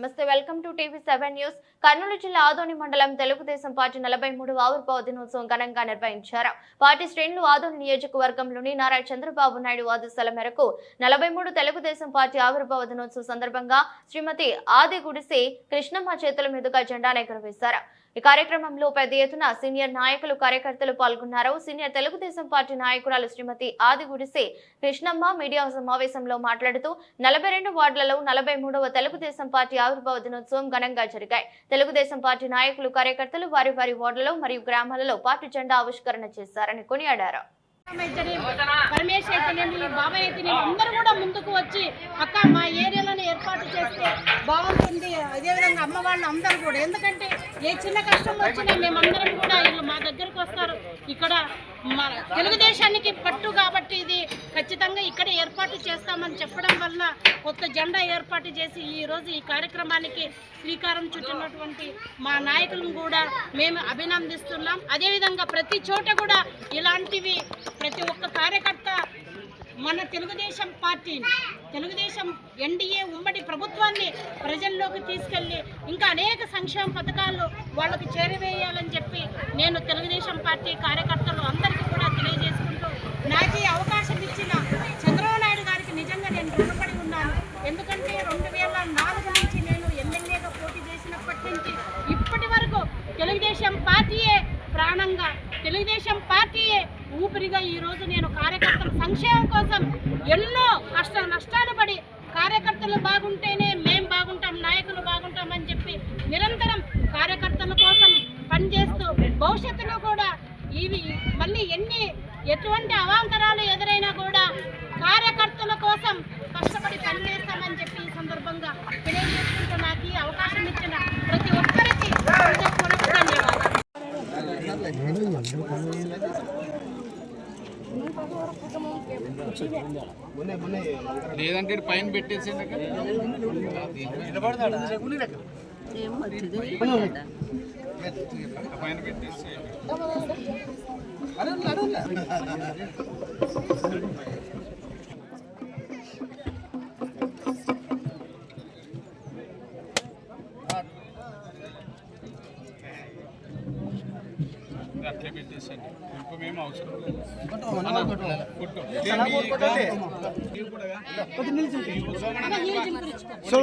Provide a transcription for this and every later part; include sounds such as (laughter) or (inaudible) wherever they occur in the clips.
నమస్తే welcome to TV seven news. Kurnool జిల్లా ఆదోని మండలం తెలుగుదేశం పార్టీ నలభై మూడు ఆవిర్భావ దినోత్సవం ఘనంగా నిర్వహించారు. పార్టీ శ్రేణులు ఆదోని నియోజకవర్గంలోని నారా చంద్రబాబు నాయుడు ఆదేశాల మేరకు నలభై మూడు తెలుగుదేశం పార్టీ ఆవిర్భావ దినోత్సవం సందర్భంగా శ్రీమతి ఆది గుడిసి కృష్ణమ్మ చేతుల మీదుగా జెండాను ఎగురవేశారు. ఈ కార్యక్రమంలో పెద్ద ఎత్తున సీనియర్ నాయకులు కార్యకర్తలు పాల్గొన్నారు. సీనియర్ తెలుగుదేశం పార్టీ నాయకురాలు శ్రీమతి ఆదిగుడిసి కృష్ణమ్మ మీడియా సమావేశంలో మాట్లాడుతూ నలభై రెండు వార్డులలో నలభై మూడవ తెలుగుదేశం పార్టీ ఆవిర్భావ దినోత్సవం ఘనంగా జరిగాయి. తెలుగుదేశం పార్టీ నాయకులు కార్యకర్తలు వారి వారి వార్డులలో మరియు గ్రామాలలో పార్టీ జెండా ఆవిష్కరణ చేశారని కొనియాడారు. అయితేనే, అయితేనేమి బాబాయ్ అయితేనేమి అందరూ కూడా ముందుకు వచ్చి అక్క మా ఏరియాలోనే ఏర్పాటు చేస్తే బాగుంటుంది. అదేవిధంగా అమ్మ అందరూ కూడా ఎందుకంటే ఏ చిన్న కష్టం వచ్చినా మేమందరం కూడా వీళ్ళు మా దగ్గరకు వస్తారు. ఇక్కడ మన తెలుగుదేశానికి పట్టు కాబట్టి ఇది ఖచ్చితంగా ఇక్కడ ఏర్పాటు చేస్తామని చెప్పడం వల్ల కొత్త జెండా ఏర్పాటు చేసి ఈరోజు ఈ కార్యక్రమానికి శ్రీకారం చుట్టినటువంటి మా నాయకులను కూడా మేము అభినందిస్తున్నాం. అదేవిధంగా ప్రతి చోట కూడా ఇలాంటివి ప్రతి ఒక్క కార్యకర్త మన తెలుగుదేశం పార్టీని తెలుగుదేశం ఎన్డీఏ ఉమ్మడి ప్రభుత్వాన్ని ప్రజల్లోకి తీసుకెళ్ళి ఇంకా అనేక సంక్షేమ పథకాలు వాళ్ళకి చేరవేయాలని చెప్పి నేను తెలుగుదేశం పార్టీ కార్యకర్తలు అందరికీ కూడా తెలియజేస్తాను తెలుగుదేశం పార్టీయే ప్రాణంగా. తెలుగుదేశం పార్టీయే ఊపిరిగా ఈ రోజు నేను కార్యకర్తల సంక్షేమం కోసం ఎన్నో కష్ట నష్టాలు పడి కార్యకర్తలు బాగుంటేనే మేం బాగుంటాం నాయకులు బాగుంటాం అని చెప్పి నిరంతరం కార్యకర్తల కోసం పనిచేస్తూ భవిష్యత్తులో కూడా ఇవి మళ్ళీ ఎన్ని ఎటువంటి అవాంతరాలు ఎదురైనా కూడా కార్యకర్తల కోసం కష్టపడి లేదంటే ఈడు పైన పెట్టేసి పైన పెట్టేసి అట్లే పెట్టేసండి ఇంకేమేమి అవసరం లేదు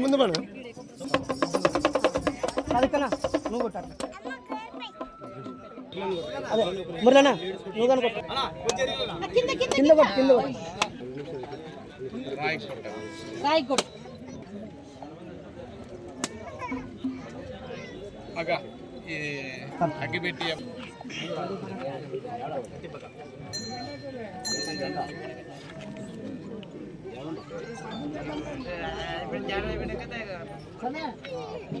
ముందు మేడం అదికనా నువ్వు కొట్టాలి అదే మురళనా నువ్వు కింద కొట్టు కింద కొట్టు రాయి (laughs) అగా ఈ